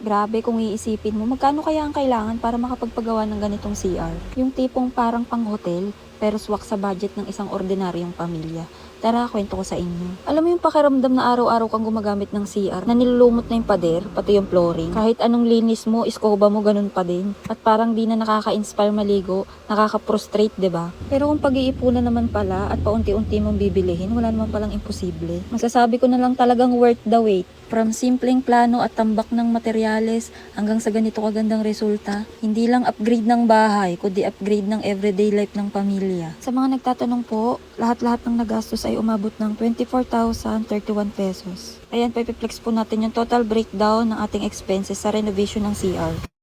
Grabe kung iisipin mo, magkano kaya ang kailangan para makapagpagawa ng ganitong CR? Yung tipong parang pang hotel, pero swak sa budget ng isang ordinaryong pamilya. Tara, kwento ko sa inyo. Alam mo yung pakiramdam na araw-araw kang gumagamit ng CR, na nilulumot na yung pader, pati yung flooring. Kahit anong linis mo, iskoba mo, ganun pa din. At parang di na nakaka-inspire maligo, nakaka-prostrate, ba? Pero kung pag-iipunan naman pala at paunti-unti mong bibilihin, wala naman palang imposible. Masasabi ko na lang talagang worth the wait. From simpleng plano at tambak ng materyales hanggang sa ganito kagandang resulta, hindi lang upgrade ng bahay, kundi upgrade ng everyday life ng pamilya. Sa mga nagtatanong po, lahat-lahat ng nagastos ay umabot ng 24,031 pesos. Ayan, pipiplex po natin yung total breakdown ng ating expenses sa renovation ng CR.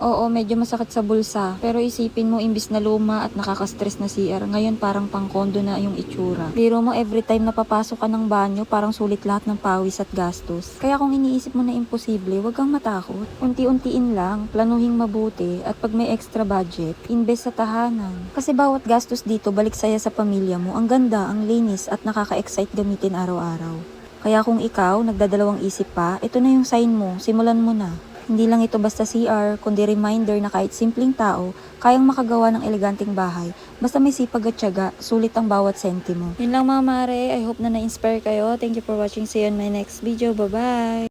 Oo, medyo masakit sa bulsa. Pero isipin mo, imbis na luma at nakaka-stress na CR, ngayon parang pang-condo na yung itsura. Biro mo, every time na papasok ka ng banyo, parang sulit lahat ng pawis at gastos. Kaya kung iniisip mo na imposible, wag kang matakot. Unti-untiin lang, planuhin mabuti, at pag may extra budget, invest sa tahanan. Kasi bawat gastos dito, balik saya sa pamilya mo. Ang ganda, ang linis, at nakaka-excite gamitin araw-araw. Kaya kung ikaw, nagdadalawang isip pa, ito na yung sign mo, simulan mo na. Hindi lang ito basta CR, kundi reminder na kahit simpleng tao, kayang makagawa ng eleganteng bahay. Basta may sipag at tiyaga, sulit ang bawat sentimo. Yun lang mga mare, I hope na na-inspire kayo. Thank you for watching. See you on my next video. Bye-bye!